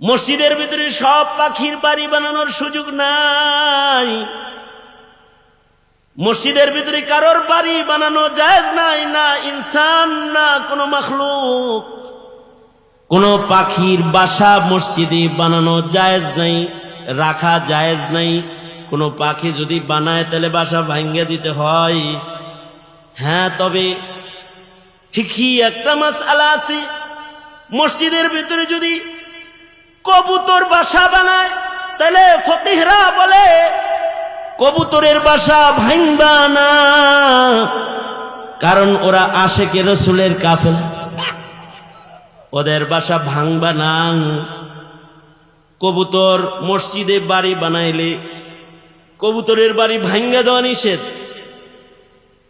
মসজিদের ভিতরে সব পাখির বাড়ি বানানোর সুযোগ নাই। মসজিদের ভিতরে কারোর বাড়ি বানানো জায়েজ নাই, না ইনসান, না কোনো মখলুক। কোনো পাখির বাসা মসজিদে বানানো জায়েজ নাই, রাখা জায়েজ নাই। কোনো পাখি যদি বানায়, তাহলে বাসা ভাঙ্গে দিতে হয়। হ্যাঁ তবে ফিখি একটা মাস আলা আছে। মসজিদের ভিতরে যদি কবুতর বাসা বানায়। তাহলে ফকিহরা বলে, কবুতরের বাসা ভাঙবা না। কারণ ওরা আশেকে রসুলের কাফেল। ওদের বাসা ভাঙবা না। কবুতর মসজিদে বাড়ি বানাইলে কবুতরের বাড়ি ভাঙ্গা দেওয়া নিষেধ।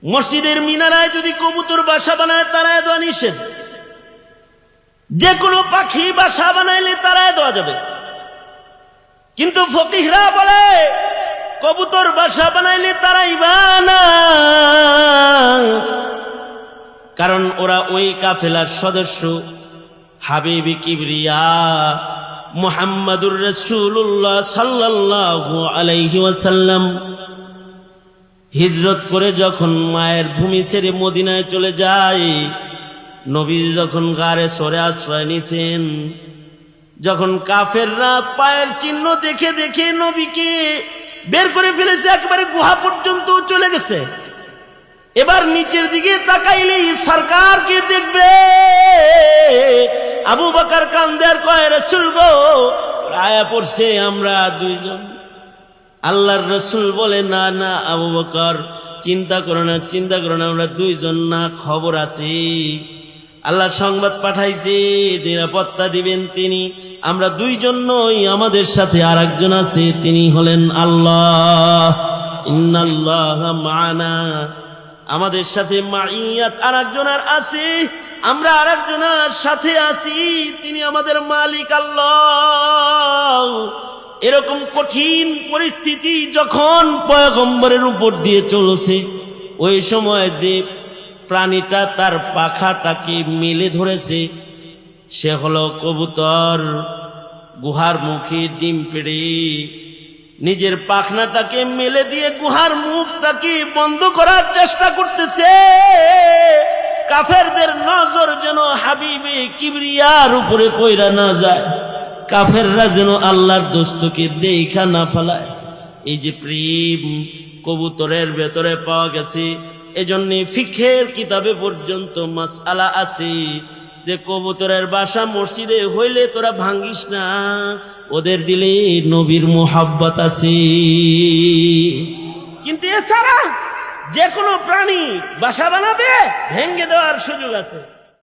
মসজিদের মিনারায় যদি কবুতর বাসা বানায় তারায় দেওয়া নিষেধ। যে কোনো পাখি বাসা বানাইলে তারায় দেওয়া যাবে। কিন্তু ফকিহরা বলে, কবুতর বাসা বানাইলে তারাই বানা। কারণ ওরা ওই কাফেলার সদস্য, হাবিবি কিবরিয়া মুহাম্মাদুর রসুল্লাহ সাল্লাল্লাহু আলাইহি ওয়াসাল্লাম হিজরত করে যখন মায়ের ভূমি ছেড়ে মদিনায় চলে যায় নবী যখন গারে সরে আশ্রয় নিছেন যখন কাফেররা পায়ের চিহ্ন দেখে দেখে নবীকে বের করে ফেলেছে, একেবারে গুহা পর্যন্ত চলে গেছে। এবার নিচের দিকে তাকাইলেই সরকারকে দেখবে? আবু বাকার কান্দের কয়, রসুল গো আয়া পড়ছে আমরা দুইজন। আল্লাহর রসুল বলে, না না, আবু বকর, চিন্তা করো না, চিন্তা করো না, আমরা দুইজন না, খবর আছি। আল্লাহ সংবাদ পাঠাইছে, নিরাপত্তা দিবেন তিনি। আমরা দুইজন নই, আমাদের সাথে আর একজন আছে, তিনি হলেন আল্লাহ। মানা আমাদের সাথে মাইয়াত আর আছে, আমরা আর একজনের সাথে আছি, তিনি আমাদের মালিক আল্লাহ। এরকম কঠিন পরিস্থিতি যখন পয়গম্বরের উপর দিয়ে চলছে, ওই সময় যে প্রাণীটা তার পাখাটাকে মেলে ধরেছে, সে হলো কবুতর। গুহার মুখে ডিম পেড়ে। নিজের পাখনাটাকে মেলে দিয়ে গুহার মুখটাকে বন্ধ করার চেষ্টা করতেছে। কাফেরদের নজর যেন হাবিবে কিবরিয়ার উপরে পয়রা না যায়। কাফেররা যেন আল্লাহর দোস্তকে দেখা না ফেলায়। এই যে প্রেম কবুতরের ভেতরে পাওয়া গেছে, এজন্য ফিখের কিতাবে পর্যন্ত মাসআলা আছে। যে কবুতরের বাসা মসজিদে হইলে তোরা ভাঙ্গিস না। ওদের দিলে নবীর মোহাব্বত আছে। কিন্তু এছাড়া যে কোনো প্রাণী বাসা বানাবে, ভেঙ্গে দেওয়ার সুযোগ আছে।